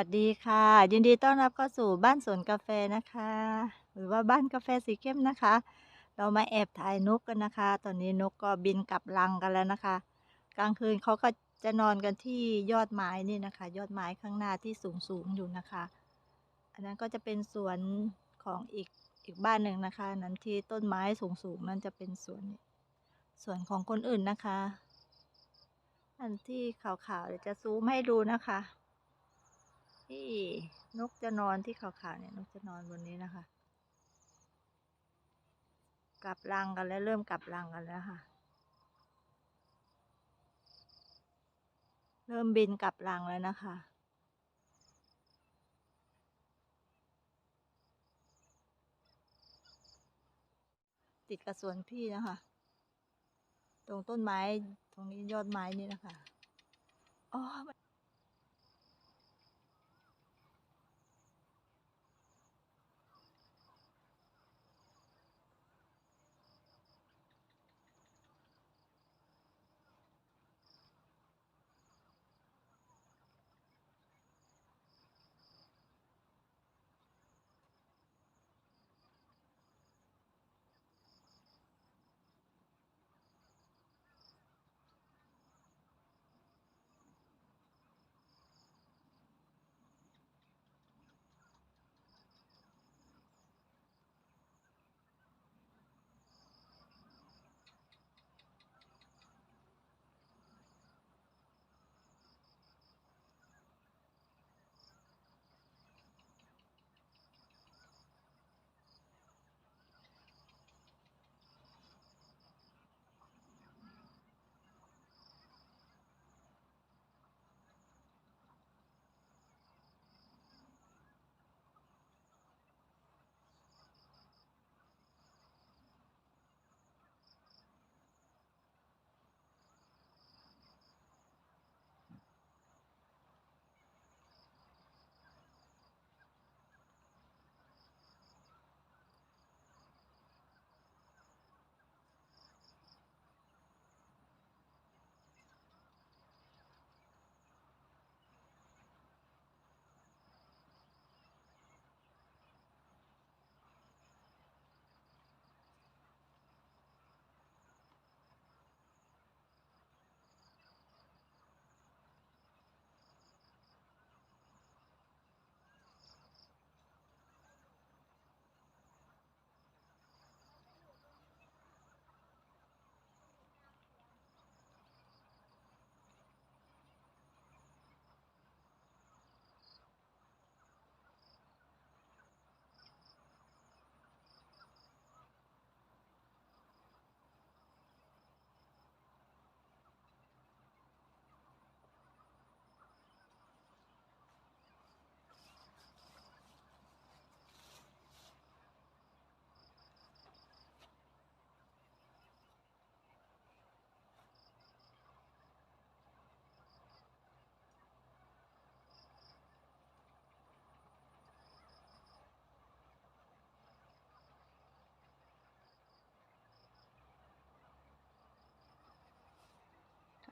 สวัสดีค่ะ ยินดีต้อนรับเข้าสู่บ้านสวนกาแฟนะคะ หรือว่าบ้านกาแฟสีเข้มนะคะ เรามาแอบถ่ายนกกันนะคะ ตอนนี้นกก็บินกลับรังกันแล้วนะคะ กลางคืนเขาก็จะนอนกันที่ยอดไม้นี่นะคะ ยอดไม้ข้างหน้าที่สูงสูงอยู่นะคะ อันนั้นก็จะเป็นสวนของอีกอีกบ้านหนึ่งนะคะ นั้นที่ต้นไม้สูงสูงนั่นจะเป็นสวนสวนของคนอื่นนะคะ อันที่ขาวๆเดี๋ยวจะซูมให้ดูนะคะ ที่นกจะนอนที่ขาวๆเนี่ยนกจะนอนบนนี้นะคะ กลับรังกันแล้วเริ่มกลับรังกันแล้วค่ะ เริ่มบินกลับรังแล้วนะคะติดกับสวนพี่นะคะ ตรงต้นไม้ ตรงนี้ยอดไม้นี่นะคะ อ๋อ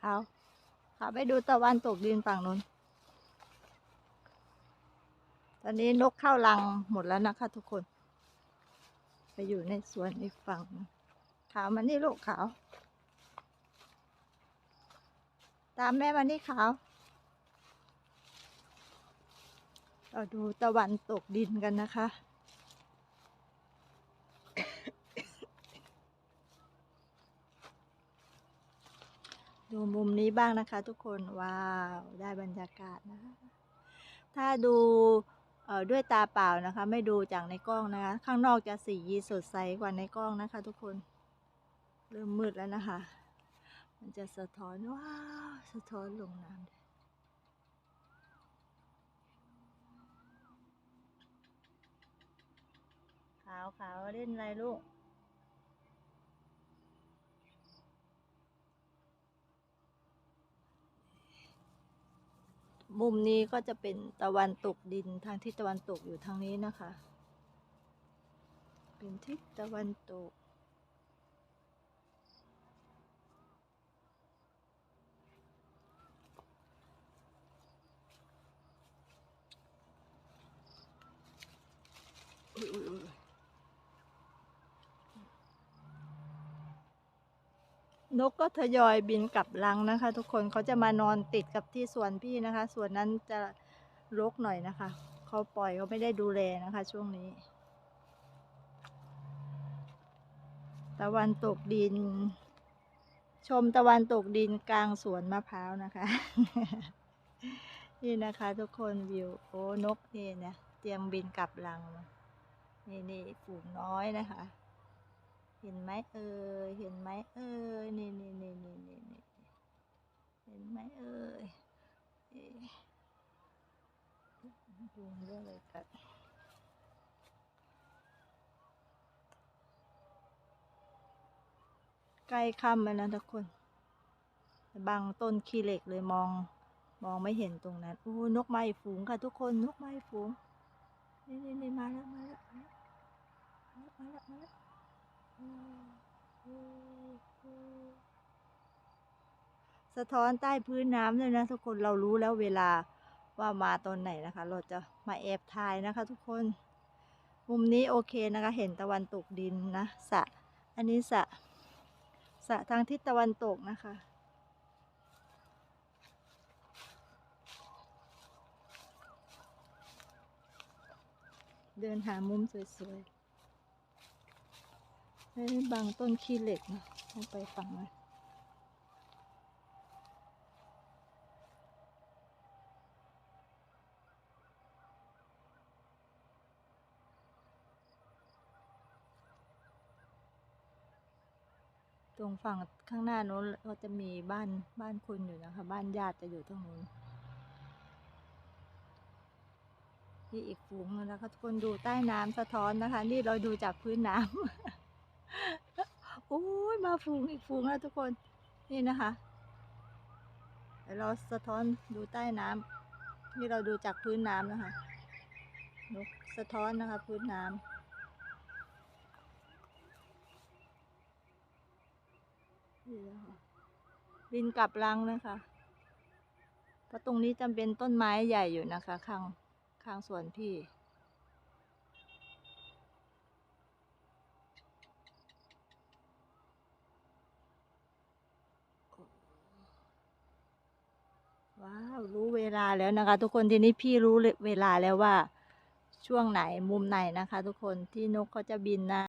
เอาขับไปดูตะวันตกดินฝั่งนู้น ตอนนี้นกเข้ารังหมดแล้วนะคะทุกคน ไปอยู่ในสวนอีกฝั่ง ขาวมานี่ลูกขาว ตามแม่มานี่ขาวเราดูตะวันตกดินกันนะคะ ดูมุมนี้บ้างนะคะทุกคน ว้าว ได้บรรยากาศนะคะถ้าดูด้วยตาเปล่านะคะ ไม่ดูจากในกล้องนะคะ ข้างนอกจะสีสดใสกว่าในกล้องนะคะ ทุกคน เริ่มมืดแล้วนะคะ มันจะสะท้อน ว้าว สะท้อนลงน้ำขาวขาวเล่นอะไรลูก มุมนี้ก็จะเป็นตะวันตกดินทางทิศตะวันตกอยู่ทางนี้นะคะ เป็นทิศตะวันตก นกก็ทยอยบินกลับรังนะคะ ทุกคนเขาจะมานอนติดกับที่สวนพี่นะคะส่วนนั้นจะรกหน่อยนะคะเขาปล่อยเขาไม่ได้ดูแลนะคะ ช่วงนี้ตะวันตกดิน ชมตะวันตกดินกลางสวนมะพร้าวนะคะ นี่นะคะทุกคนวิวโอ้นกนี่นะเตรียมบินกลับรัง นี่นี่ฝูงน้อยนะคะ ห็นไหมเอ่ยเห็นไหมเอ่ยนี่นี่นี่นี่นี่นี่เห็นไหมเอ่ยเอ๊ะดูเรื่องอะไรกันใกล้ค่ำแล้วนะทุกคนบางต้นขี้เหล็กเลยมอง มองไม่เห็นตรงนั้นโอ้นกไม้ฝูงค่ะทุกคนนกไม้ฝูงนี่นี่มาแล้วมาแล้วมาแล้วมาแล้วมาแล้ว สะท้อนใต้พื้นน้ำเลยนะทุกคนเรารู้แล้วเวลาว่ามาตอนไหนนะคะ เราจะมาแอบถ่ายนะคะ ทุกคน มุมนี้โอเคนะคะ เห็นตะวันตกดินนะสะอันนี้สะสะทางทิศตะวันตกนะคะเดินหามุมสวยๆ ไม่บังต้นขี้เหล็กนะต้องไปฝั่งนั้นตรงฝั่งข้างหน้าโน้นก็จะมีบ้านบ้านคนอยู่นะคะ บ้านญาติจะอยู่ตรงนู้นนี่อีกฝูงนึงนะคะทุกคนดูใต้น้ำสะท้อนนะคะ นี่เราดูจากพื้นน้ำ โอ้ยมาฝูงอีกฝูงแล้วทุกคน นี่นะคะเราสะท้อนดูใต้น้ำนี่เราดูจากพื้นน้ำนะคะนกสะท้อนนะคะ พื้นน้ำบินกลับรังนะคะ เพราะตรงนี้จำเป็นต้นไม้ใหญ่อยู่นะคะ ข้างข้างสวนพี่ ว้าวรู้เวลาแล้วนะคะ ทุกคนทีนี้พี่รู้เวลาแล้วว่าช่วงไหนมุมไหนนะคะ ทุกคนที่นกเขาจะบินนะ